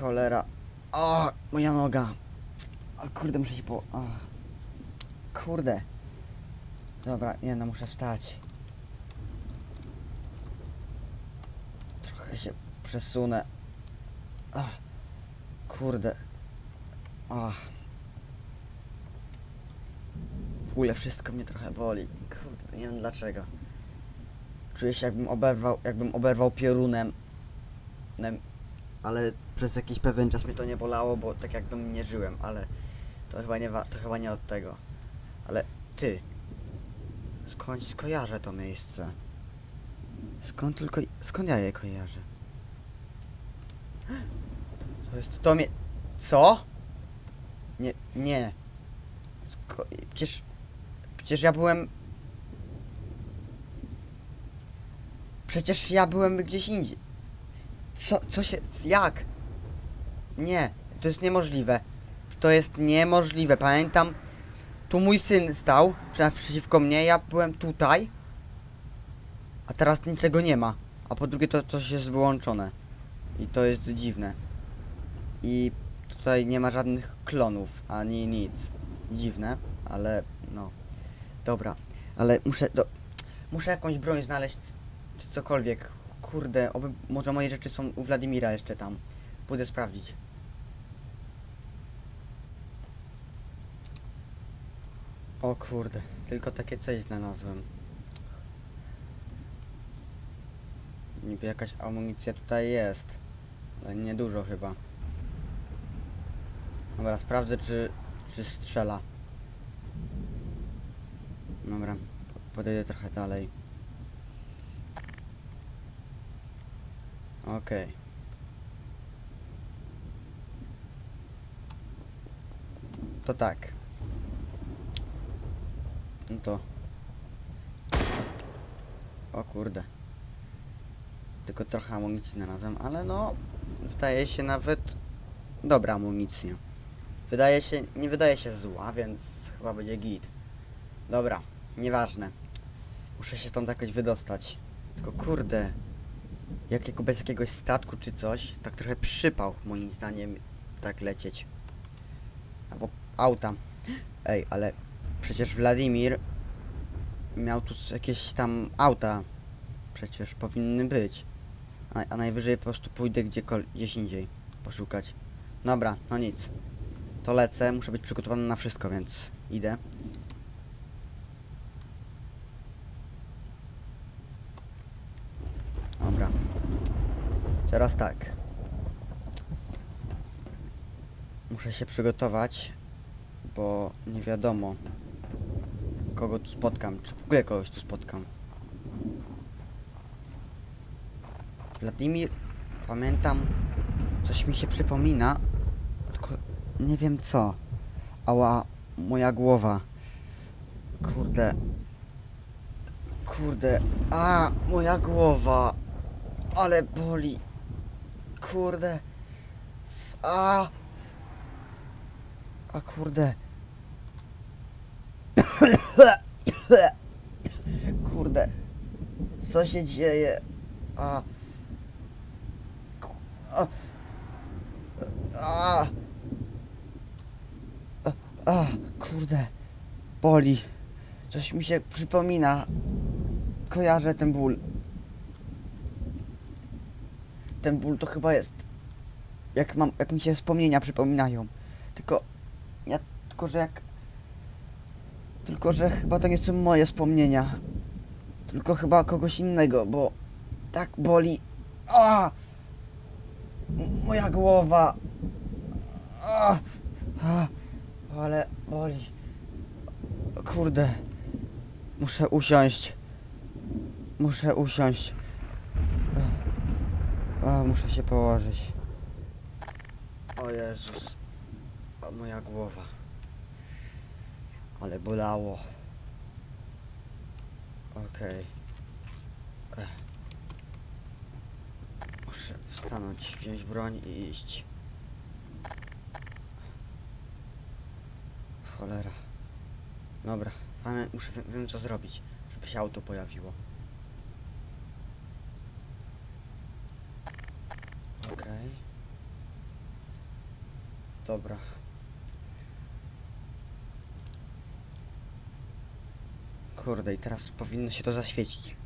Cholera. O, moja noga. O, kurde, muszę się po... O. Kurde. Dobra, nie no, muszę wstać. Trochę się przesunę. Ach, kurde. Ach. W ogóle wszystko mnie trochę boli. Kurde, nie wiem dlaczego. Czuję się jakbym oberwał, jakbym oberwał piorunem. Ale przez jakiś pewien czas mnie to nie bolało, bo tak jakbym nie żyłem, ale to chyba nie, to chyba nie od tego. Ale ty, skąd skojarzę to miejsce? Skąd tylko, skąd ja je kojarzę? To jest to mie... Co? Nie, nie. Sko- przecież, przecież ja byłem... Przecież ja byłem gdzieś indziej. Co, co się, jak? Nie, to jest niemożliwe. To jest niemożliwe. Pamiętam, tu mój syn stał przeciwko mnie, ja byłem tutaj. A teraz niczego nie ma. A po drugie to coś jest wyłączone. I to jest dziwne. I tutaj nie ma żadnych klonów, ani nic. Dziwne, ale no. Dobra, ale muszę do... Muszę jakąś broń znaleźć, czy cokolwiek. Kurde, oby, może moje rzeczy są u Wladimira jeszcze tam. Pójdę sprawdzić. O kurde, tylko takie coś znalazłem. Niby jakaś amunicja tutaj jest. Ale niedużo chyba. Dobra, sprawdzę czy, czy strzela. Dobra, po- podejdę trochę dalej. Okej. To tak. No to. O kurde. Tylko trochę amunicji znalazłem, ale no. Wydaje się nawet dobra amunicja. Wydaje się, nie wydaje się zła, więc chyba będzie git. Dobra, nieważne. Muszę się stąd jakoś wydostać. Tylko kurde, jakiego bez jakiegoś statku czy coś, tak trochę przypał moim zdaniem tak lecieć. Albo auta. Ej, ale przecież Wladimir miał tu jakieś tam auta. Przecież powinny być. A, a najwyżej po prostu pójdę gdzieś indziej poszukać. Dobra, no nic. To lecę, muszę być przygotowany na wszystko, więc idę. Dobra. Teraz tak. Muszę się przygotować, bo nie wiadomo kogo tu spotkam, czy w ogóle kogoś tu spotkam. Wladimir, pamiętam, coś mi się przypomina, tylko nie wiem co. Ała, moja głowa. Kurde. Kurde. A, moja głowa. Ale boli. Kurde. A. A kurde. Kurde. Co się dzieje? A. A. A, a, kurde. Boli. Coś mi się przypomina. Kojarzę ten ból. Ten ból to chyba jest. Jak mam, jak mi się wspomnienia przypominają. Tylko. Ja, tylko że jak. Tylko że chyba to nie są moje wspomnienia. Tylko chyba kogoś innego, bo tak boli. A! Moja głowa. A! A! Ale boli. Kurde. Muszę usiąść. Muszę usiąść. A, muszę się położyć. O Jezus. Moja głowa. Ale bolało. Okej. Ech. Muszę wstanąć, wziąć broń i iść. Cholera. Dobra, pamię- muszę, wiem, wiem co zrobić, żeby się auto pojawiło. Okej. Dobra. Kurde, i teraz powinno się to zaświecić.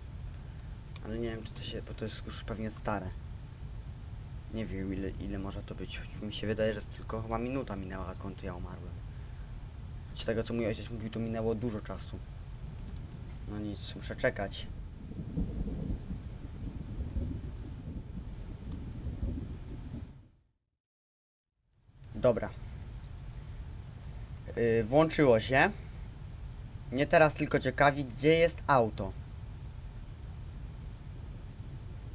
Ale nie wiem, czy to się, bo to jest już pewnie stare. Nie wiem, ile, ile może to być. Choć mi się wydaje, że tylko chyba minuta minęła, odkąd ja umarłem. Z tego, co mój ojciec mówił, to minęło dużo czasu. No nic, muszę czekać. Dobra. Yy, włączyło się. Mnie teraz tylko ciekawi, gdzie jest auto.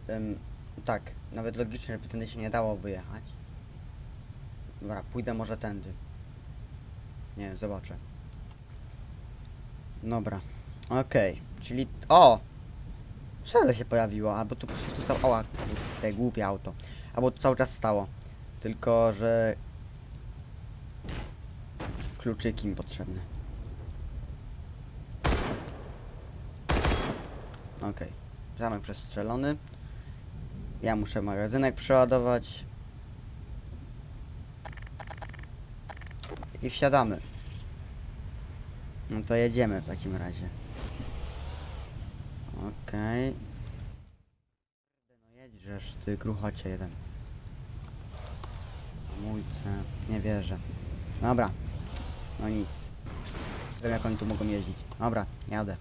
Ym, tak, nawet logicznie, żeby tędy się nie dało wyjechać. Dobra, pójdę może tędy. Nie wiem, zobaczę. Dobra, okej, czyli... O! Szedło się pojawiło, albo tu po prostu to... O, te głupie auto. Albo tu cały czas stało. Tylko, że... Kluczyki mi potrzebne. Okej. Zamek przestrzelony. Ja muszę magazynek przeładować. I wsiadamy. No to jedziemy w takim razie. Okej. No jedźżesz, ty gruchocie jeden. Mójce, nie wierzę. Dobra. No nic. Wiem jak oni tu mogą jeździć. Dobra, jadę.